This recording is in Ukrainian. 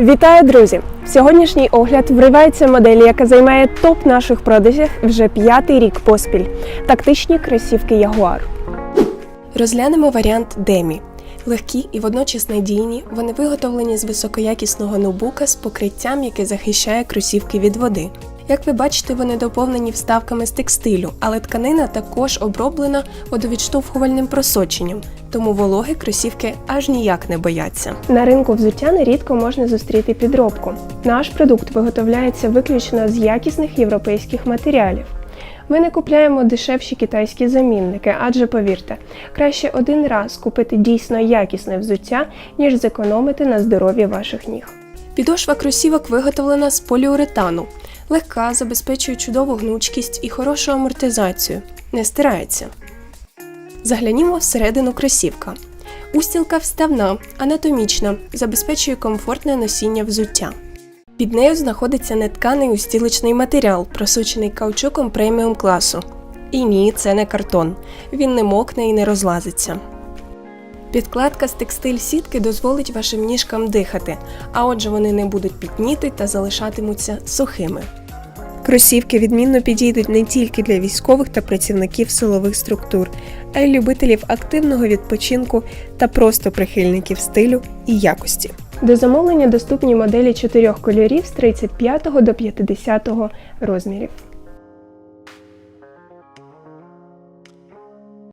Вітаю, друзі! В сьогоднішній огляд вривається модель, яка займає топ наших продажів вже п'ятий рік поспіль. Тактичні кросівки Ягуар. Розглянемо варіант Демі. Легкі і водночас надійні, вони виготовлені з високоякісного ноутбука з покриттям, яке захищає кросівки від води. Як ви бачите, вони доповнені вставками з текстилю, але тканина також оброблена водовідштовхувальним просоченням, тому вологи кросівки аж ніяк не бояться. На ринку взуття нерідко можна зустріти підробку. Наш продукт виготовляється виключно з якісних європейських матеріалів. Ми не купляємо дешевші китайські замінники, адже повірте, краще один раз купити дійсно якісне взуття, ніж зекономити на здоров'ї ваших ніг. Підошва кросівок виготовлена з поліуретану. Легка, забезпечує чудову гнучкість і хорошу амортизацію. Не стирається. Заглянімо всередину кросівка. Устілка вставна, анатомічна, забезпечує комфортне носіння взуття. Під нею знаходиться нетканий устілочний матеріал, просочений каучуком преміум класу. І ні, це не картон. Він не мокне і не розлазиться. Підкладка з текстиль сітки дозволить вашим ніжкам дихати, а отже вони не будуть пітніти та залишатимуться сухими. Кросівки відмінно підійдуть не тільки для військових та працівників силових структур, а й любителів активного відпочинку та просто прихильників стилю і якості. До замовлення доступні моделі чотирьох кольорів з 35 до 50 розмірів.